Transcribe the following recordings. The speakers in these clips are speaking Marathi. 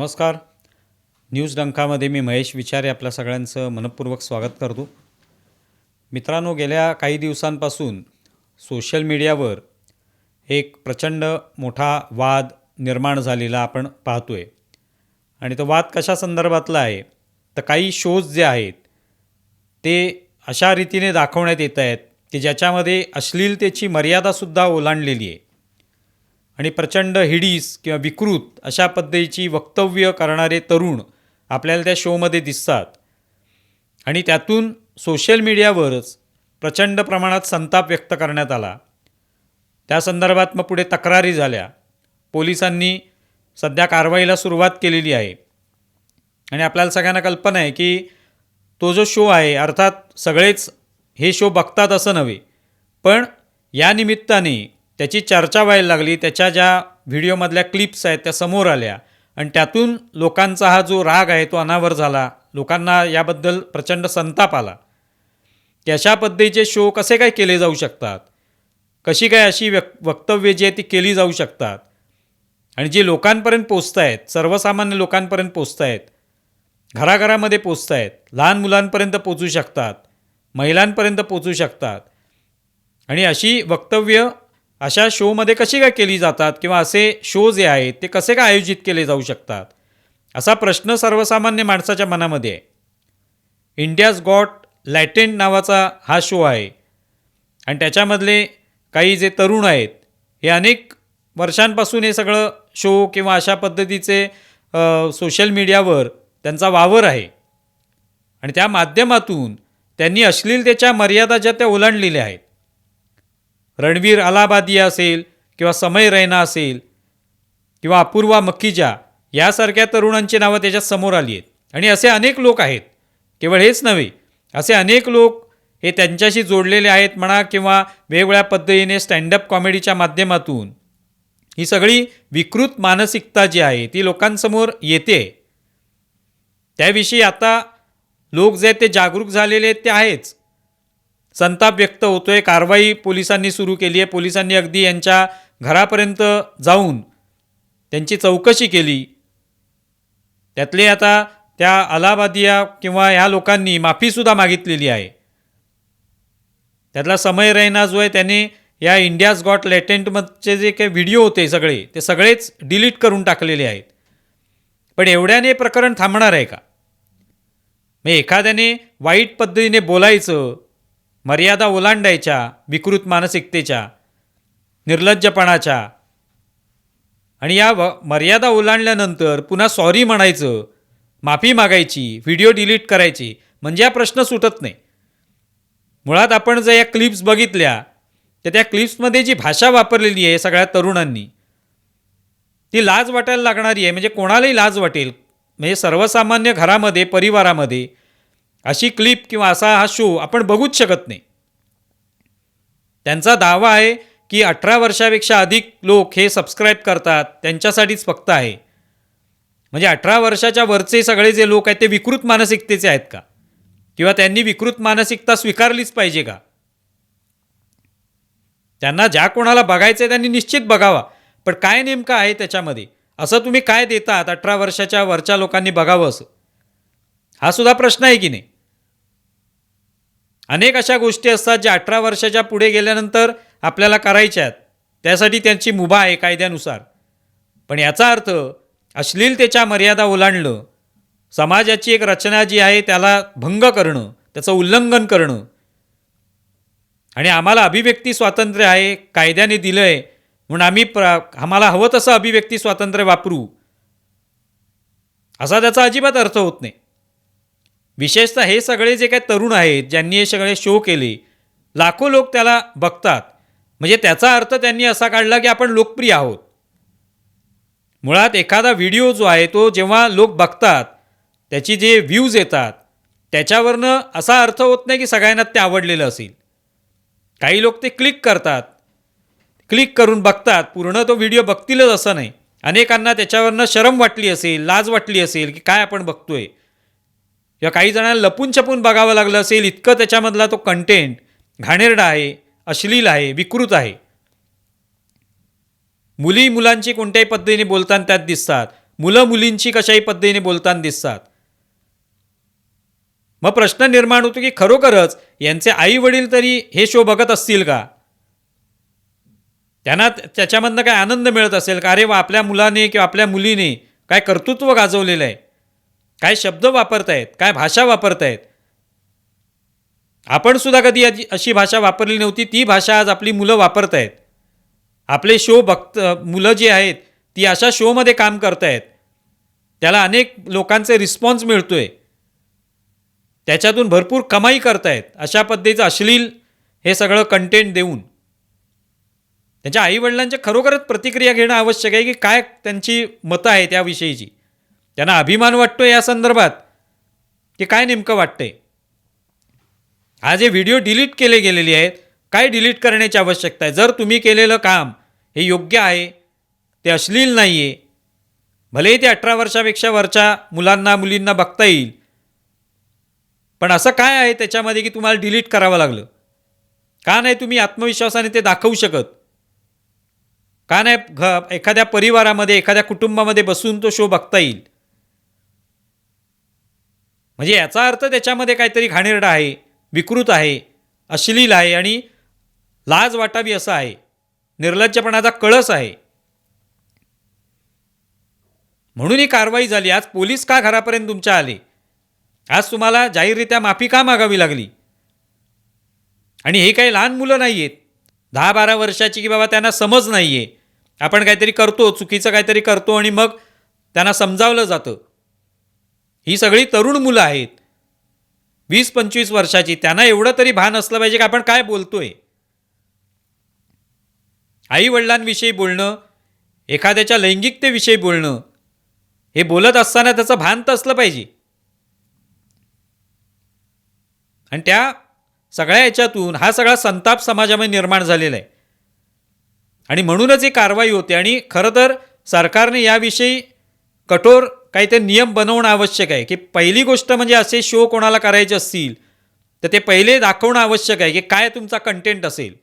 नमस्कार. न्यूज डंकामध्ये मी महेश विचारे आपल्या सगळ्यांचं मनपूर्वक स्वागत करतो. मित्रांनो गेल्या काही दिवसांपासून सोशल मीडियावर एक प्रचंड मोठा वाद निर्माण झालेला आपण पाहतो आहे आणि तो वाद कशा संदर्भातला आहे? तर काही शोज जे आहेत ते अशा रीतीने दाखवण्यात येत आहेत की ज्याच्यामध्ये अश्लीलतेची मर्यादासुद्धा ओलांडलेली आहे. आणि प्रचंड हिडीस किंवा विकृत अशा पद्धतीची वक्तव्य करणारे तरुण आपल्याला त्या शोमध्ये दिसतात. आणि त्यातून सोशल मीडियावरच प्रचंड प्रमाणात संताप व्यक्त करण्यात आला. त्या संदर्भात मग पुढे तक्रारी झाल्या. पोलिसांनी सध्या कारवाईला सुरुवात केलेली आहे. आणि आपल्याला सगळ्यांना कल्पना आहे की तो जो शो आहे अर्थात सगळेच हे शो बघतात असं नव्हे पण या निमित्ताने त्याची चर्चा व्हायला लागली. त्याच्या ज्या व्हिडिओमधल्या क्लिप्स आहेत त्या समोर आल्या. आणि त्यातून लोकांचा हा जो राग आहे तो अनावर झाला. लोकांना याबद्दल प्रचंड संताप आला. की अशा पद्धतीचे शो कसे काय केले जाऊ शकतात? कशी काय अशी व्यक वक्तव्ये जी आहे ती केली जाऊ शकतात? आणि जी लोकांपर्यंत पोचत आहेत सर्वसामान्य लोकांपर्यंत पोचत आहेत घराघरामध्ये पोचत आहेत लहान मुलांपर्यंत पोचू शकतात महिलांपर्यंत पोचू शकतात. आणि अशी वक्तव्य अशा शोमध्ये कशी काय केली जातात किंवा असे शो जे आहेत ते कसे काय आयोजित केले जाऊ शकतात? असा प्रश्न सर्वसामान्य माणसाच्या मनामध्ये आहे. इंडियाज गॉट लॅटेंट नावाचा हा शो आहे. आणि त्याच्यामधले काही जे तरुण आहेत हे अनेक वर्षांपासून हे सगळं शो किंवा अशा पद्धतीचे सोशल मीडियावर त्यांचा वावर आहे. आणि त्या माध्यमातून त्यांनी अश्लीलतेच्या मर्यादा ज्या त्या ओलांडलेल्या आहेत रणवीर अलाहाबादिया असेल किंवा समय रैना असेल किंवा अपूर्वा मक्कीजा यासारख्या तरुणांची नावं त्याच्यात समोर आली आहेत. आणि असे अनेक लोक आहेत. केवळ हेच नव्हे असे अनेक लोक हे त्यांच्याशी जोडलेले आहेत म्हणा किंवा वेगवेगळ्या पद्धतीने स्टँडअप कॉमेडीच्या माध्यमातून. ही सगळी विकृत मानसिकता जी आहे ती लोकांसमोर येते. त्याविषयी आता लोक जे ते जागरूक झालेले आहेत ते आहेच. संताप व्यक्त होतोय. कारवाई पोलिसांनी सुरू केली आहे. पोलिसांनी अगदी यांच्या घरापर्यंत जाऊन त्यांची चौकशी केली. त्यातले आता त्या अलाहाबादिया किंवा ह्या लोकांनी माफीसुद्धा मागितलेली आहे. त्यातला समय रैना जो आहे त्याने या इंडियाज गॉट लेटेंटमधचे जे काही व्हिडिओ होते सगळे ते सगळेच डिलीट करून टाकलेले आहेत. पण एवढ्याने प्रकरण थांबणार आहे का? मग एखाद्याने वाईट पद्धतीने बोलायचं मर्यादा ओलांडायच्या विकृत मानसिकतेच्या निर्लज्जपणाच्या. आणि या व मर्यादा ओलांडल्यानंतर पुन्हा सॉरी म्हणायचं माफी मागायची व्हिडिओ डिलीट करायची म्हणजे हा प्रश्न सुटत नाही. मुळात आपण जर या क्लिप्स बघितल्या तर त्या क्लिप्समध्ये जी भाषा वापरलेली आहे सगळ्या तरुणांनी ती लाज वाटायला लागणारी आहे. म्हणजे कोणालाही लाज वाटेल. म्हणजे सर्वसामान्य घरामध्ये परिवारामध्ये अशी क्लिप किंवा असा हा शो आपण बघूच शकत नाही. त्यांचा दावा आहे की अठरा वर्षापेक्षा अधिक लोक हे सबस्क्राईब करतात त्यांच्यासाठीच फक्त आहे. म्हणजे अठरा वर्षाच्या वरचे सगळे जे लोक आहेत ते विकृत मानसिकतेचे आहेत का? किंवा त्यांनी विकृत मानसिकता स्वीकारलीच पाहिजे का? त्यांना ज्या कोणाला बघायचं आहे त्यांनी निश्चित बघावा. पण काय नेमकं आहे त्याच्यामध्ये? असं तुम्ही काय देतात अठरा वर्षाच्या वरच्या लोकांनी बघावं असं? हा सुद्धा प्रश्न आहे की नाही? अनेक अशा गोष्टी असतात ज्या अठरा वर्षाच्या पुढे गेल्यानंतर आपल्याला करायच्या आहेत. त्यासाठी त्यांची मुभा आहे कायद्यानुसार. पण याचा अर्थ अश्लीलतेच्या मर्यादा ओलांडलं समाजाची एक रचना जी आहे त्याला भंग करणं त्याचं उल्लंघन करणं आणि आम्हाला अभिव्यक्ती स्वातंत्र्य आहे कायद्याने दिलं आहे म्हणून आम्ही प्र आम्हाला हवं तसं अभिव्यक्ती स्वातंत्र्य वापरू. असा त्याचा अजिबात अर्थ होत नाही. विशेषतः हे सगळे जे काही तरुण आहेत ज्यांनी हे सगळे शो केले लाखो लोक त्याला बघतात. म्हणजे त्याचा अर्थ त्यांनी असा काढला की आपण लोकप्रिय आहोत. मुळात एखादा व्हिडिओ जो आहे तो जेव्हा लोक बघतात त्याची जे व्ह्यूज येतात त्याच्यावरनं असा अर्थ होत नाही की सगळ्यांना ते आवडलेलं असेल. काही लोक ते क्लिक करतात. क्लिक करून बघतात. पूर्ण तो व्हिडिओ बघतीलच असं नाही. अनेकांना त्याच्यावरनं शरम वाटली असेल लाज वाटली असेल की काय आपण बघतोय. किंवा काही जणांना लपून छपून बघावं लागलं असेल इतकं त्याच्यामधला तो कंटेंट घाणेरडा आहे अश्लील आहे विकृत आहे. मुली मुलांची कोणत्याही पद्धतीने बोलताना त्यात दिसतात. मुलं मुलींची कशाही पद्धतीने बोलताना दिसतात. मग प्रश्न निर्माण होतो की खरोखरच यांचे आई वडील तरी हे शो बघत असतील का? त्यांना त्याच्यामधनं काय आनंद मिळत असेल का? अरे वा आपल्या मुलाने किंवा आपल्या मुलीने काय कर्तृत्व गाजवलेलं आहे. काय शब्द वापरतायत? काय भाषा वापरतायत? आपण सुद्धा कधी अशी भाषा वापरली नव्हती ती भाषा आज आपली मुलं वापरतायत. आपले शो बघत मुलं जी आहेत ती अशा शोमध्ये काम करतायत. त्याला अनेक लोकांचे रिस्पॉन्स मिळतोय. त्याच्यातून भरपूर कमाई करतायत. अशा पद्धतीचं अश्लील हे सगळं कंटेंट देऊन. त्यांच्या आईवडिलांच्या खरोखरच प्रतिक्रिया घेणं आवश्यक आहे की काय त्यांची मतं आहेत त्याविषयीची त्यांना अभिमान वाटतो या संदर्भात की काय नेमकं वाटतंय? हा जे व्हिडिओ डिलीट केले गेलेले आहेत काय डिलीट करण्याची आवश्यकता आहे? जर तुम्ही केलेलं काम हे योग्य आहे ते अश्लील नाही आहे भलेही ते अठरा वर्षापेक्षा वरच्या मुलांना मुलींना बघता येईल पण असं काय आहे त्याच्यामध्ये की तुम्हाला डिलीट करावं लागलं? का नाही तुम्ही आत्मविश्वासाने ते दाखवू शकत? का नाही घ एखाद्या परिवारामध्ये एखाद्या कुटुंबामध्ये बसून तो शो बघता येईल? म्हणजे याचा अर्थ त्याच्यामध्ये काहीतरी घाणेरडा आहे विकृत आहे अश्लील आहे आणि लाज वाटावी असं आहे. निर्लज्जपणाचा कळस आहे. म्हणून ही कारवाई झाली. आज पोलीस का घरापर्यंत तुमच्या आले? आज तुम्हाला जाहीररित्या माफी का मागावी लागली? आणि हे काही लहान मुलं नाही आहेत दहा बारा वर्षाची की बाबा त्यांना समज नाही आहे आपण काहीतरी करतो चुकीचं काहीतरी करतो आणि मग त्यांना समजावलं जातं. ही सगळी तरुण मुलं आहेत. वीस पंचवीस वर्षाची त्यांना एवढं तरी भान असलं पाहिजे की आपण काय बोलतोय? आई वडिलांविषयी बोलणं एखाद्याच्या लैंगिकतेविषयी बोलणं हे बोलत असताना त्याचं भान तर असलं पाहिजे. आणि त्या सगळ्या याच्यातून हा सगळा संताप समाजामध्ये निर्माण झालेला आहे. आणि म्हणूनच ही कारवाई होते. आणि खरं तर सरकारने याविषयी कठोर काही ते नियम बनवणं आवश्यक आहे की पहिली गोष्ट म्हणजे असे शो कोणाला करायचे असतील तर ते पहिले दाखवणं आवश्यक आहे की काय तुमचा कंटेंट असेल.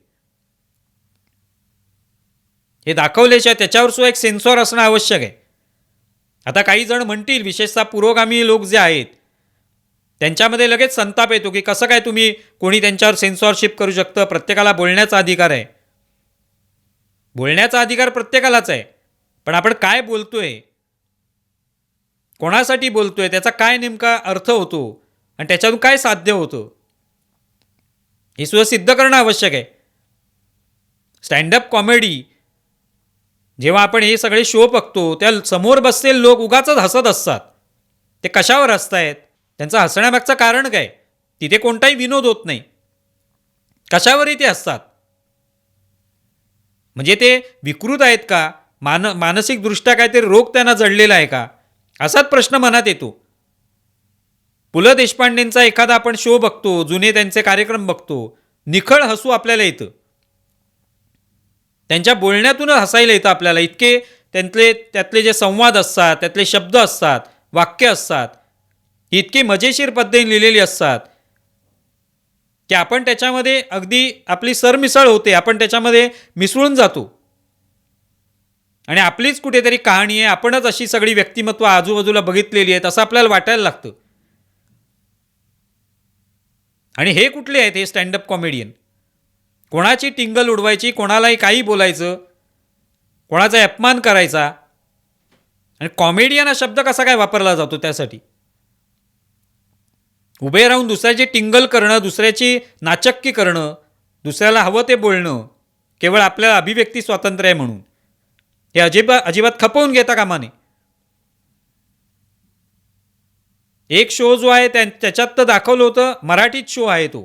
हे दाखवल्याशिवाय त्याच्यावर सुद्धा एक सेन्सॉर असणं आवश्यक आहे. आता काही जण म्हणतील विशेषतः पुरोगामी लोक जे आहेत त्यांच्यामध्ये लगेच संताप येतो की कसं काय तुम्ही कोणी त्यांच्यावर सेन्सॉरशिप करू शकतं प्रत्येकाला बोलण्याचा अधिकार आहे. बोलण्याचा अधिकार प्रत्येकालाच आहे पण आपण काय बोलतोय कोणासाठी बोलतोय? त्याचा काय नेमका अर्थ होतो? आणि त्याच्यातून काय साध्य होतं? हे सुद्धा सिद्ध करणं आवश्यक आहे. स्टँडअप कॉमेडी जेव्हा आपण हे सगळे शो बघतो त्या समोर बसलेले लोक उगाच हसत असतात. ते कशावर हसतायत? त्यांचं हसण्यामागचं कारण काय? तिथे कोणताही विनोद होत नाही. कशावरही ते असतात म्हणजे ते विकृत आहेत का? मान मानसिकदृष्ट्या काहीतरी रोग त्यांना जडलेला आहे का? असाच प्रश्न मनात येतो. पु ल देशपांडेंचा एखादा आपण शो बघतो जुने त्यांचे कार्यक्रम बघतो निखळ हसू आपल्याला येतं. त्यांच्या बोलण्यातूनच हसायला येतं आपल्याला. इतके त्यांतले त्यातले जे संवाद असतात त्यातले शब्द असतात वाक्य असतात ही इतकी मजेशीर पद्धतीने लिहिलेली असतात की आपण त्याच्यामध्ये अगदी आपली सरमिसळ होते आपण त्याच्यामध्ये मिसळून जातो. आणि आपलीच कुठेतरी कहाणी आहे आपणच अशी सगळी व्यक्तिमत्व आजूबाजूला बघितलेली आहेत असं आपल्याला वाटायला लागतं. आणि हे कुठले आहेत हे स्टँडअप कॉमेडियन? कोणाची टिंगल उडवायची कोणालाही काही बोलायचं कोणाचा अपमान करायचा? आणि कॉमेडियन हा शब्द कसा काय वापरला जातो त्यासाठी? उभे राहून दुसऱ्याची टिंगल करणं दुसऱ्याची नाचक्की करणं दुसऱ्याला हवं ते बोलणं केवळ आपल्याला अभिव्यक्ती स्वातंत्र्य आहे म्हणून. हे अजिबात अजिबात खपवून घेता कामा नये एक शो जो आहे त्या त्याच्यात तर दाखवलं होतं मराठीत शो आहे तो.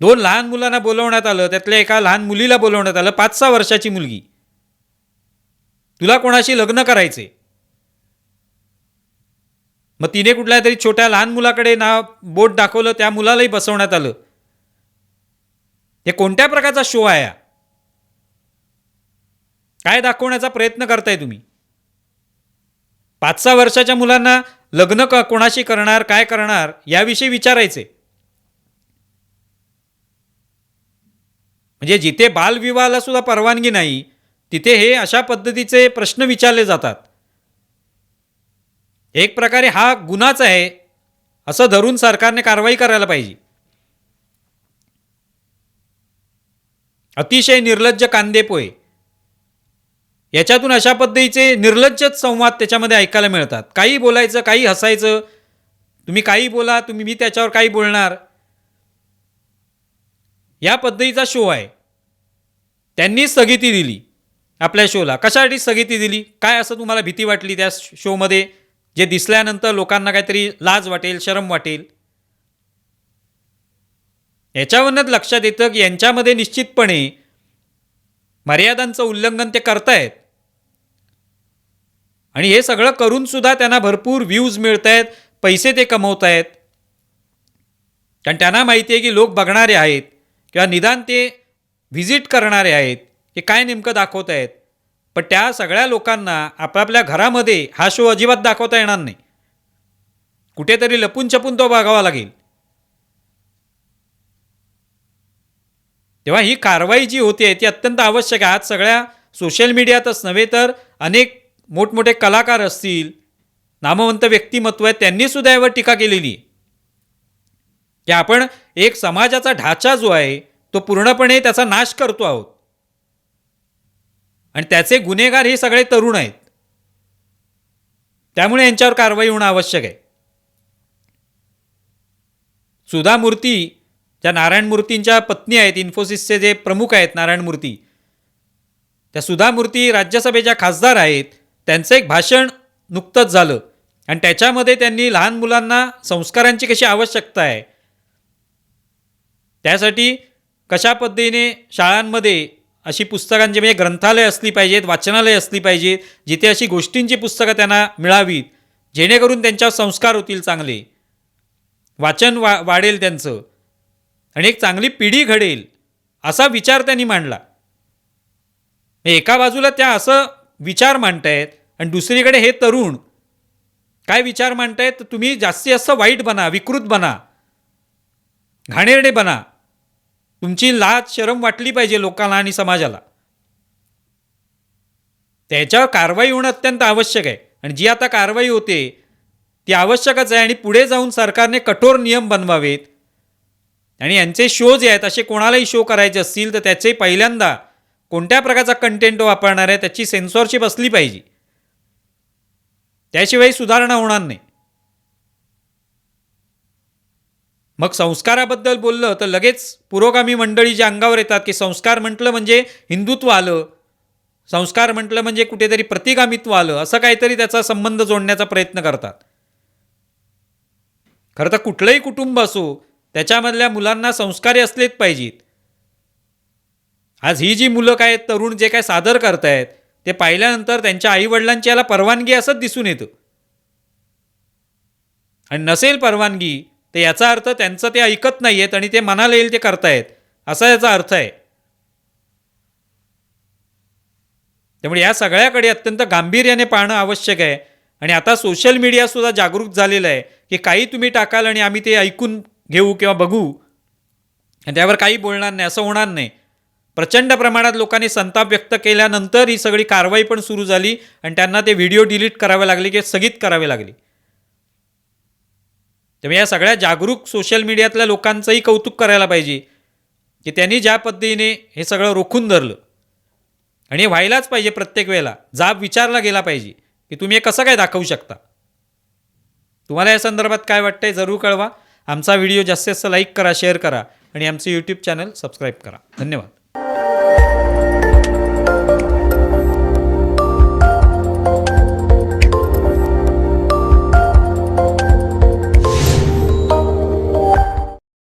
दोन लहान मुलांना बोलवण्यात आलं त्यातल्या एका लहान मुलीला बोलवण्यात आलं पाच सहा वर्षाची मुलगी. तुला कोणाशी लग्न करायचे मग तिने कुठल्या तरी छोट्या लहान मुलाकडे ना बोट दाखवलं त्या मुलालाही बसवण्यात आलं. हे कोणत्या प्रकारचा शो आहे हा? काय दाखवण्याचा प्रयत्न करताय तुम्ही? पाच सहा वर्षाच्या मुलांना लग्न क कोणाशी करणार काय करणार याविषयी विचारायचे. म्हणजे जिथे बालविवाहाला सुद्धा परवानगी नाही तिथे हे अशा पद्धतीचे प्रश्न विचारले जातात. एक प्रकारे हा गुन्हाच आहे असं धरून सरकारने कारवाई करायला पाहिजे. अतिशय निर्लज्ज कांदेपोय याच्यातून अशा पद्धतीचे निर्लज्जत संवाद त्याच्यामध्ये ऐकायला मिळतात. काही बोलायचं काही हसायचं. तुम्ही काही बोला तुम्ही मी त्याच्यावर काही बोलणार. या पद्धतीचा शो आहे. त्यांनी स्थगिती दिली आपल्या शोला कशासाठी स्थगिती दिली? काय असं तुम्हाला भीती वाटली त्या शोमध्ये जे दिसल्यानंतर लोकांना काहीतरी लाज वाटेल शरम वाटेल. याच्यावरनंच लक्षात येतं की यांच्यामध्ये निश्चितपणे मर्यादांचं उल्लंघन ते करतायत. आणि हे सगळं करून सुद्धा त्यांना भरपूर व्ह्यूज मिळत आहेत पैसे ते कमवत आहेत कारण त्यांना माहिती आहे की लोक बघणारे आहेत किंवा निदान ते व्हिजिट करणारे आहेत की काय नेमकं दाखवत आहेत पण त्या सगळ्या लोकांना आपापल्या घरामध्ये हा शो अजिबात दाखवता येणार नाही. कुठेतरी लपून छपून तो बघावा लागेल. तेव्हा ही कारवाई जी होते ती अत्यंत आवश्यक आहे. आज सगळ्या सोशल मीडियातच नव्हे तर अनेक मोठमोठे कलाकार असतील नामवंत व्यक्तिमत्व आहेत त्यांनीसुद्धा यावर टीका केलेली. आहे की आपण एक समाजाचा ढाचा जो आहे तो पूर्णपणे त्याचा नाश करतो आहोत. आणि त्याचे गुन्हेगार हे सगळे तरुण आहेत. त्यामुळे यांच्यावर कारवाई होणं आवश्यक आहे. सुधा मूर्ती ज्या नारायण मूर्तींच्या पत्नी आहेत इन्फोसिसचे जे प्रमुख आहेत नारायण मूर्ती त्या सुधा मूर्ती राज्यसभेच्या खासदार आहेत त्यांचं एक भाषण नुकतंच झालं. आणि त्याच्यामध्ये त्यांनी लहान मुलांना संस्कारांची कशी आवश्यकता आहे? त्यासाठी कशा पद्धतीने शाळांमध्ये अशी पुस्तकांची म्हणजे ग्रंथालय असली पाहिजेत वाचनालय असली पाहिजेत जिथे अशी गोष्टींची पुस्तकं त्यांना मिळावीत जेणेकरून त्यांच्यावर संस्कार होतील चांगले. वाचन वा वाढेल त्यांचं. आणि एक चांगली पिढी घडेल असा विचार त्यांनी मांडला. एका बाजूला त्या असं विचार मांडतायत आणि दुसरीकडे हे तरुण काय विचार मांडतायत? तर तुम्ही जास्तीत जास्त वाईट बना विकृत बना घाणेरडे बना. तुमची लाज शरम वाटली पाहिजे लोकांना आणि समाजाला. त्याच्यावर कारवाई होणं अत्यंत आवश्यक आहे. आणि जी आता कारवाई होते ती आवश्यकच आहे आणि पुढे जाऊन सरकारने कठोर नियम बनवावेत. आणि यांचे शो जे आहेत असे कोणालाही शो करायचे असतील तर त्याचे पहिल्यांदा कोणत्या प्रकारचा कंटेंट वापरणार आहे त्याची सेन्सॉरशिप असली पाहिजे. त्याशिवाय सुधारणा होणार नाही. मग संस्काराबद्दल बोललं तर लगेच पुरोगामी मंडळी जे अंगावर येतात की संस्कार म्हटलं म्हणजे हिंदुत्व आलं संस्कार म्हटलं म्हणजे कुठेतरी प्रतिगामित्व आलं असं काहीतरी त्याचा संबंध जोडण्याचा प्रयत्न करतात. खरं तर कुठलंही कुटुंब असो त्याच्यामधल्या मुलांना संस्कारी असलेच पाहिजेत. आज ही जी मुलं काय तरुण जे काय सादर करतायत ते पाहिल्यानंतर त्यांच्या आईवडिलांची याला परवानगी असंच दिसून येतं. आणि नसेल परवानगी तर याचा अर्थ त्यांचं ते ऐकत नाही आहेत आणि ते मनाला येईल ते करतायत असा याचा अर्थ आहे. त्यामुळे या सगळ्याकडे अत्यंत गांभीर्याने पाहणं आवश्यक आहे. आणि आता सोशल मीडियासुद्धा जागरूक झालेलं आहे की काही तुम्ही टाकाल आणि आम्ही ते ऐकून घेऊ किंवा बघू. आणि त्यावर काही बोलणार नाही असं होणार नाही. प्रचंड प्रमाणात लोकांनी संताप व्यक्त केल्यानंतर ही सगळी कारवाई पण सुरू झाली आणि त्यांना ते व्हिडिओ डिलीट करावे लागले किंवा स्थगित करावे लागले. त्यामुळे या सगळ्या जागरूक सोशल मीडियातल्या लोकांचंही कौतुक करायला पाहिजे की त्यांनी ज्या पद्धतीने हे सगळं रोखून धरलं. आणि हे व्हायलाच पाहिजे प्रत्येक वेळेला. जाब विचारला गेला पाहिजे की तुम्ही हे कसं काय दाखवू शकता? तुम्हाला या संदर्भात काय वाटतंय जरूर कळवा. आमचा व्हिडिओ जास्तीत जास्त लाईक करा शेअर करा आणि आमचं यूट्यूब चॅनल सबस्क्राईब करा. धन्यवाद.